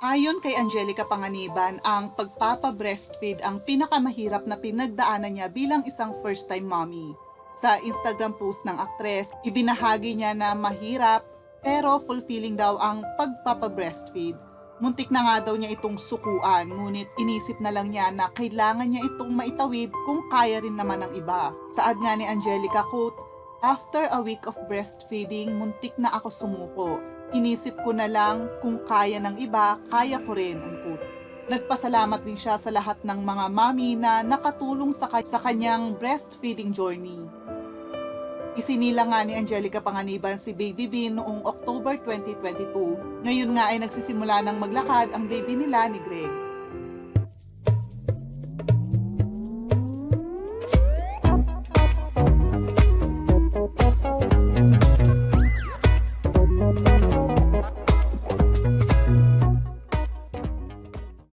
Ayon kay Angelica Panganiban, ang pagpapa-breastfeed ang pinakamahirap na pinagdaanan niya bilang isang first-time mommy. Sa Instagram post ng aktres, ibinahagi niya na mahirap pero fulfilling daw ang pagpapa-breastfeed. Muntik na nga daw niya itong sukuan, ngunit inisip na lang niya na kailangan niya itong maitawid kung kaya rin naman ng iba. Saad nga ni Angelica, quote, After a week of breastfeeding, muntik na ako sumuko. Inisip ko na lang kung kaya ng iba, kaya ko rin, unquote. Nagpasalamat din siya sa lahat ng mga mami na nakatulong sa, ka- sa kanyang breastfeeding journey. Isinila nga ni Angelica Panganiban si Baby Bean noong October 2022. Ngayon nga ay nagsisimula ng maglakad ang baby nila ni Greg.